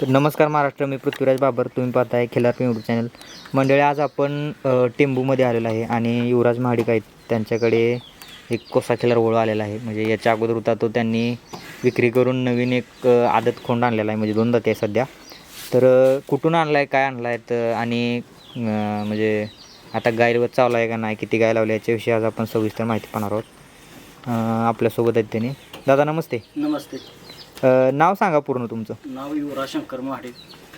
तर नमस्कार महाराष्ट्र मी पृथ्वीराज बाबर. तुम्ही पाहताय खिलार यूट्यूब चॅनल मंडळी आज आपण टेंबूमध्ये आलेलो आहे आणि युवराज महाडिक आहेत. त्यांच्याकडे एक कोसा खिलार ओळ आलेला आहे. म्हणजे याच्या अगोदर होता तो त्यांनी विक्री करून नवीन एक आदत खोंड आणलेला आहे. म्हणजे दोनदा ते सध्या. तर कुठून आणला आहे काय आणला आहे तर आणि म्हणजे आता गायीवर चावला आहे का नाही किती गाय लावल्या याच्याविषयी आज आपण सविस्तर माहिती पाहणार आहोत. आपल्यासोबत आहेत त्यांनी. दादा नमस्ते. नमस्ते. अ, नाव सांगा पूर्ण तुमचं. नाव युवराज शंकर महाडे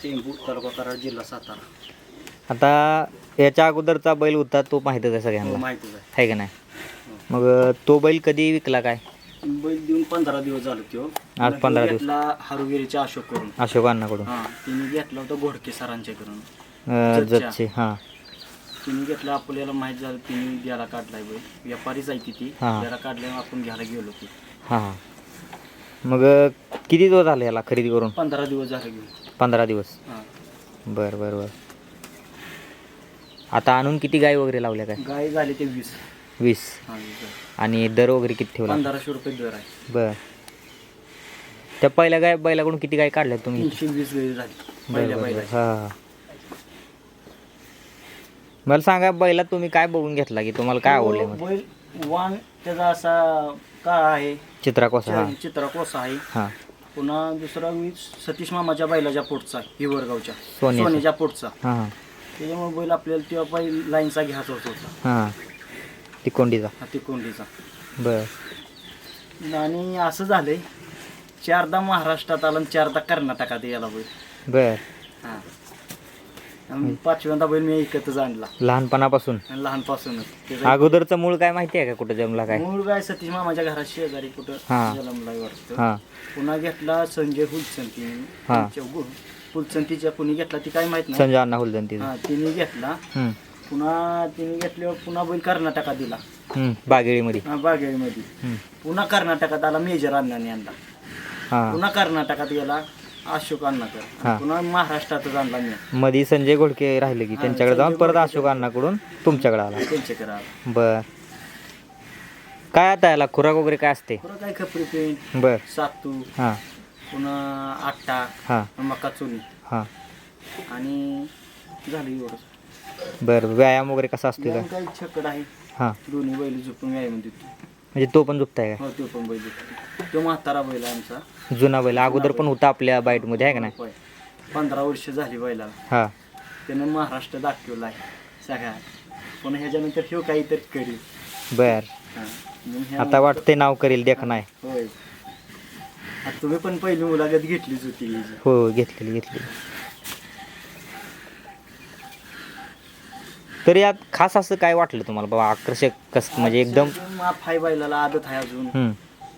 टेंबू तालुका कराड जिल्हा सातारा. आता याच्या अगोदरचा बैल होता तो माहीतच आहे हो, सगळ्यांना माहितीच आहे. का नाही? मग अ, तो बैल कधी विकला काय? बैल देऊन पंधरा दिवस झाले त्यो आज पंधरा दिवस. घेतला हारुगिरीच्या अशोक करून अशोक अण्णाकडून. हा तिने घेतला होता घोडके सरांच्या करून अ. जतचे हां. तिने घेतला आपल्याला माहीत झालं तिने द्यायला काढलाय बैल. व्यापारीच आहे ती ती. हा. काढल्यावर आपण घ्यायला गेलो की हां हां. मग अ, किती दिवस झाले याला खरेदी करून? पंधरा दिवस झाले घेऊन पंधरा दिवस. हा. बरं बरं बरं. आता आणून किती गाय वगैरे लावल्या काय? गाय झाली ते वीस. वीस. हा वीस गाय. आणि दर वगैरे किती ठेवला? पंधराशे रुपये दर आहे. बरं. त्या पहिल्या गाय बैलाकडून किती गाय काढल्या तुम्ही? तीनशे वीस गाय झाली. बरं पहिल्या बरं बरं. बैलाची. हां मला सांगा बैला तुम्ही काय बघून घेतला की तुम्हाला काय आवडले मग? बैल वाण त्याचा असा काळा आहे. चित्रा कोसा हां. चित्रा कोसा आहे. हां. पुन्हा दुसरा वीज सतीश मामाच्या बैलाच्या पोटचा हिवरगावच्या सोन्याचा. सोन्याच्या पोटचा. हां. त्याच्यामुळे बैल आपल्याला तेव्हा बैल लाईनचा घ्यायचा होत. होता हां. ती कोंडीचा हा ते कोंडीचा बर. आणि असं झालंय चारदा महाराष्ट्रात आला आणि चारदा कर्नाटकात याला बैल बर. हा. आणि पाचव्यांदा बैल मी ऐकतच आणला. लहानपणापासून? आणि लहानपासूनच त्याचा अगोदरचं मूळ काय माहिती आहे का कुठं जमला काय? मूळ गाय सतीश मामाच्या घरात शेजारी कुठं हा. जलमला वाटतं. हां. पुन्हा घेतला संजय हुलसंती हा. हुलसंतीच्या कुणी घेतला ती काय माहीत नाही. संजय अण्णा हुलदंतीचं हा तिने घेतला. हम्म, पुन्हा तिने घेतल्यावर पुन्हा बैल कर्नाटकात दिला. हम्म, बागेळीमध्ये. हा, बागेळीमध्ये. हम्म, पुन्हा कर्नाटकात आला मेजर अण्णाने आणला हां. पुन्हा कर्नाटकात गेला. अशोक अण्णाकर हा. पुन्हा महाराष्ट्रातच आणला मी. मध्ये संजय घोडके राहिले की त्यांच्याकडे जाऊन परत अशोक अण्णाकडून तुमच्याकडे आला. त्यांच्याकडे आला. बर. काय आता याला? खुराक वगैरे काय असते? पुन्हा काय खपरी पेंट बर. सातू हां. पुन्हा आट्टा हां. मका चुनी. हां. आणि झालं एवढंच. बरं व्यायाम वगैरे कसा असतो काय काय छकड आहे. हां. दोन्ही बैल झोपून व्यायाम देतो. म्हणजे तो पण झुपताय हो तो पण बैल झोपतो तो म्हातारा बैल आहे आमचा. का जुना बैल. अगोदर पण होता आपल्या बाईटमध्ये आहे का नाही? होय. पंधरा वर्ष झाली बैलाला. हां. त्यानं महाराष्ट्र दाखवला आहे सगळ्या. पण ह्याच्यानंतर ह्यो काहीतरी करील बर. हा. मग ह्या- आता वाटते नाव करेल देख नाही. होय. आता तुम्ही पण पहिली मुलाखत घेतलीच होती. ह्याची. हो घेतलेली घेतलेली. तर यात खास असं काय वाटलं तुम्हाला? बाबा आकर्षक कस म्हणजे एकदम माफ आहे बैलाला आदत आहे अजून. हम्म,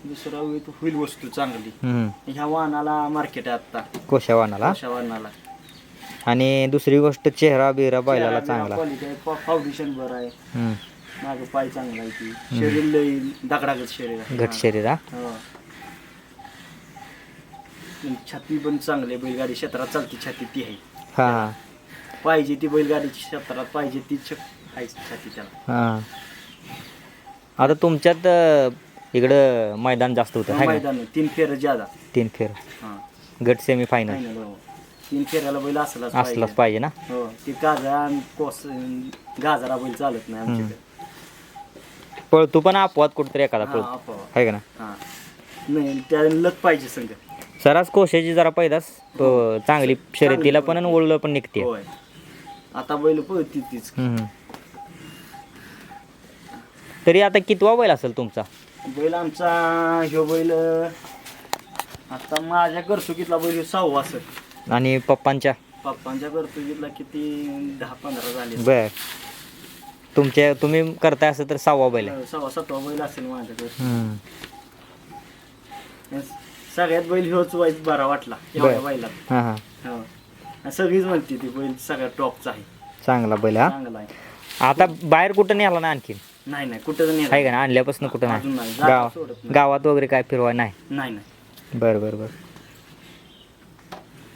दुसरा होईल होईल वस्तू चांगली. हम्म. ह्या वाहनाला मार्केट आहे आता कोशा वाहनाला? अशा वाहनाला. आणि दुसरी गोष्ट चेहरा बिहरा बैलाला चांगला. क्वालिटी आहे. फाउंडेशन बरं आहे. हम्म, मागं पाय चांगला आहे ती. शरीर लई दगडागत शरीर आहे. घट शरीर हा? हो. आणि छाती पण चांगली आहे. बैलगाडी क्षेत्रात चालती छाती ती आहे. हा हा. पाहिजे ती बैलगाडी क्षेत्रात पाहिजे ती छाती त्याला. हा. आता तुमच्यात अं, इकडं मैदान जास्त होतं का? मैदान. तीन फेर ज्यादा. तीन फेर. हा. गट सेमी फायनल हो. तीन फेऱ्याला बैल असलाच असलाच पाहिजे. पाहिजे ना? हो. ती गाजरा आणि कोस गाजरा बैल चालत नाही आमच्याकडे पळतो पण अपवाद कुठतरी एखादा हा, पळतो. आपोआप. आहे का ना? हा. नाही त्या लत पाहिजे संघ. सरास कोशाची जरा पैदास तो चांगली शर्यतीला पण आणि ओळलं पण निघते. होय. आता बैल पळती तीच. हम्म. तरी आता कितवा बैल असेल तुमचा? बैल आमचा ह्यो बैल आता माझ्या करसुकीतला बैल ह्यो सहावा असेल. आणि पप्पांच्या? पप्पांच्या करसुकीतला किती? दहा पंधरा झाले. बर. तुमच्या तुम्ही करताय असं तर सहावा बैल आहे. सहावा सातवा बैल असेल माझ्याकडे हम्म. सगळ्यात बैल ह्योच वाईट बरा वाटला एवढ्या बैलात. हा हा. हो. सगळीच म्हणते ती बैल सगळ्यात टॉपचा आहे. चांगला बैल हा. चांगला आहे. आता बाहेर कुठं नाही आला ना आणखी नाही नाही कुठं नाही आहे का ना आणल्यापासून कुठं अजून नाही. नाही. जागा गाव सोडत नाही. गावात वगैरे काय फिरवाय नाही? नाही नाही. बर बर बर.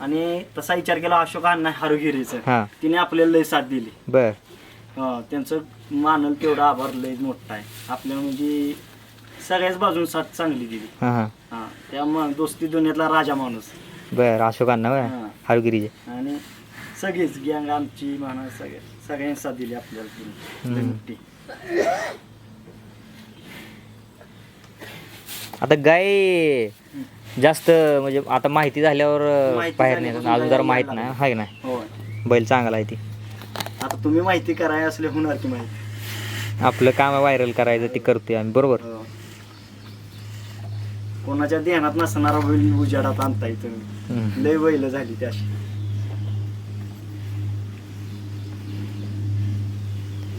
आणि तसा विचार केला अशोक अण्णा हारुगिरीचं. हा. तिने आपल्याला लय साथ दिली. बर. हा, त्यांचं मानल तेवढं आभार लय मोठा आहे. आपल्याला म्हणजे सगळ्याच बाजून साथ चांगली दिली. हा हा. हा त्या म- दोस्ती दुनियातला राजा माणूस. बर अशोक अण्णा बर हा. हारगिरीचे. आणि सगळीच गँग आमची म्हणा सगळ्या सगळ्यांनी साथ दिली आपल्याला तिने. हम्म. आता गाय जास्त म्हणजे आता माहिती झाल्यावर अं, माहिती बाहेर झाल्यावर नाही. अजून जरा माहीत नाही हाय नाही? होय. बैल चांगला आहे ती. आता तुम्ही माहिती कराय असले होणार की माहिती. आपलं काम व्हायरल करायचं ते करतोय आम्ही बरोबर? हो. कोणाच्या ध्यानात नसणारा बैल उजाडात आणताय तुम्ही. हम्म. लय बैल झाली त्या अशी.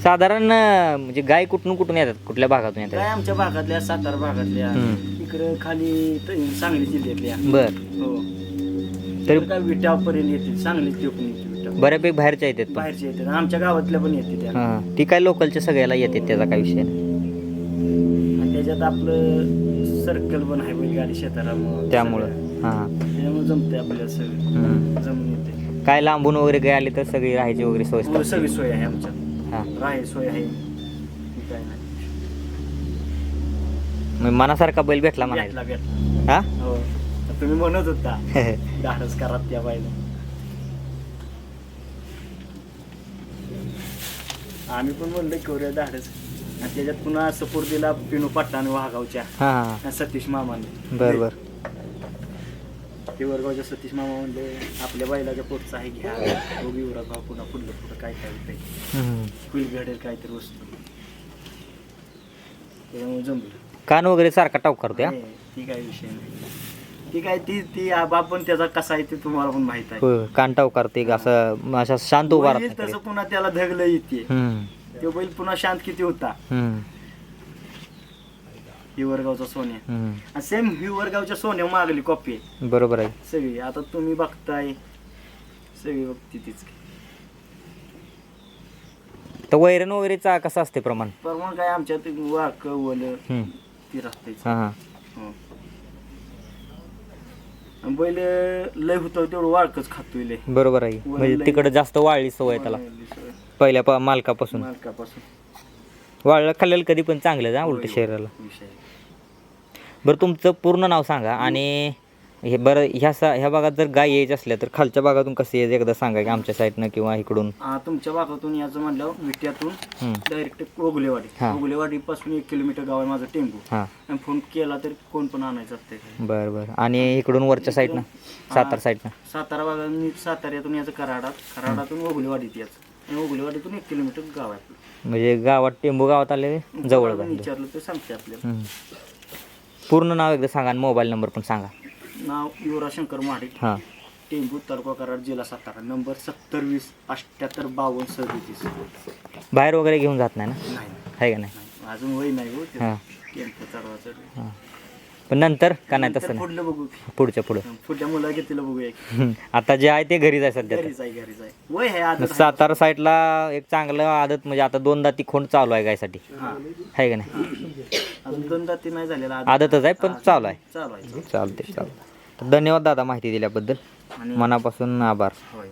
साधारण अं, म्हणजे गाय कुठून कुठून येतात? कुठल्या भागातून काय येतात आमच्या भागातल्या सातारा भागातल्या हम्म. इकडं खाली त- सांगली जिल्ह्यातल्या. बर. हो. तरी तरी काय विटापर्यंत येतील सांगली ते पण येते विटा बऱ्यापैकी बाहेरच्या येतात पण. बाहेरचे येतात. आमच्या गावातल्या पण येते त्या. हा. ती काय लोकलच्या सगळ्याला येते त्याचा काय विषय नाही. आणि त्याच्यात आपलं सर्कल पण आहे बैलगाडी शेतारामुळं त्यामुळं. हा. त्याच्यामुळे जमते आपल्याला सगळं. हम्म. जमून येते काय लांबून वगैरे गाय आले तर सगळी राहायची वगैरे सोय हो, सगळी सोय आहे आमच्या. हा. राहाय सोय आहे. काय नाही. मग मनासारखा बैल भेटला भेटला म्हणायला भेटला. हा? हो. तर तुम्ही म्हणत होता धाडस करा त्या बाईला. आम्ही पण म्हणलं करूया धाडस आणि त्याच्यात पुन्हा सपोर्ट दिला पिनू वाघावच्या हा. हा आणि सतीश मामाने. बर बर ते वरगावच्या सतीश मामा म्हणले आपल्या बैलाच्या पोटचा आहे घ्या उरा भाव पुन्हा पुढलं पुढं काय काय होतंय. हम्म. घडेल काहीतरी वस्तू. त्याच्यामुळे जमलं. कान वगैरे सारखा टाव करतोय हा? नाही, ती काय विषय नाही. ती काय ती ती आबा पण त्याचा कसा आहे ते तुम्हाला पण माहीत आहे. होय कान टाव करते असं अशा शांत उभा राहत तसं पुन्हा त्याला धगलं येते. हम्म. तो बैल पुन्हा शांत किती होता? हम्म. हिवरगावचा सोन्या. हम्म. सेम हिवरगावच्या सोन्या मागली कॉपी आहे बरोबर आहे. सगळी आता तुम्ही बघताय. सगळी बघती तीच. तर वैरण वगैरेचा कसं असते प्रमाण? परमान काय आमच्यात वाक वल हम्म. ती राहतेच. हा हा. हो. आणि बैल लय होतं तेवढं वाळकच खातोय लय. बरोबर आहे. म्हणजे तिकडे जास्त वाळली सवय त्याला. पहिल्या पा मालकापासून. मालकापासून. वाळलं खाल्लेलं कधी पण चांगलं हा उलट शरीराला. विषय बरं तुमचं पूर्ण नाव सांगा आणि हे बरं ह्या सा ह्या भागात जर गाय यायची असल्या तर खालच्या भागातून कसं यायचं? एकदा सांगा की आमच्या साईडनं किंवा इकडून. तुमच्या भागातून याचं म्हणलं विट्यातून. डायरेक्ट ओगलेवाडी. हा. ओगलेवाडी पासून एक किलोमीटर गाव आहे माझं टेम्पो हां. आणि फोन केला तर कोण पण आणायचं असते बरं बरं. आणि इकडून वरच्या साईडनं? सातारा साईडनं? सातारा भागात मी साताऱ्यातून याचं कराडात. कराडातून ओगलेवाडीत याचं आणि एक किलोमीटर गाव आहे. आपलं म्हणजे गावात टेंबू गावात आले जवळ. विचारलं तर सांगते आपल्याला. हम्म. पूर्ण नाव एकदा सांगा आणि मोबाईल नंबर पण सांगा. नाव युवराज शंकर महाडिक हां. टेंबू तालुका कराड जिल्हा सातारा. नंबर सत्तर वीस अठ्ठ्याहत्तर बावन्न सदतीस. बाहेर वगैरे घेऊन जात नाही ना? नाही. आहे का नाही. अजून वय नाही हो. ते. हां. टेम्पो चढवायचं हां. पण नंतर का नाही तसं नाही? पुढलं बघू पुढच्या पुढं. पुढल्या मुला. आता जे आहे ते घरीच आहे सध्या तर. घरीच आहे घरीच आहे. वय आहे आदत आहे. सातारा साईडला एक चांगलं आदत म्हणजे आता दोनदा ती खोंड चालू आहे गायसाठी. हा. आहे का नाही? अजून ते नाही झालेला आदत. आदतच आहे पण चालू आहे. चालू आहे चालते चालते धन्यवाद दादा माहिती दिल्याबद्दल. आणि मनापासून आभार. होय.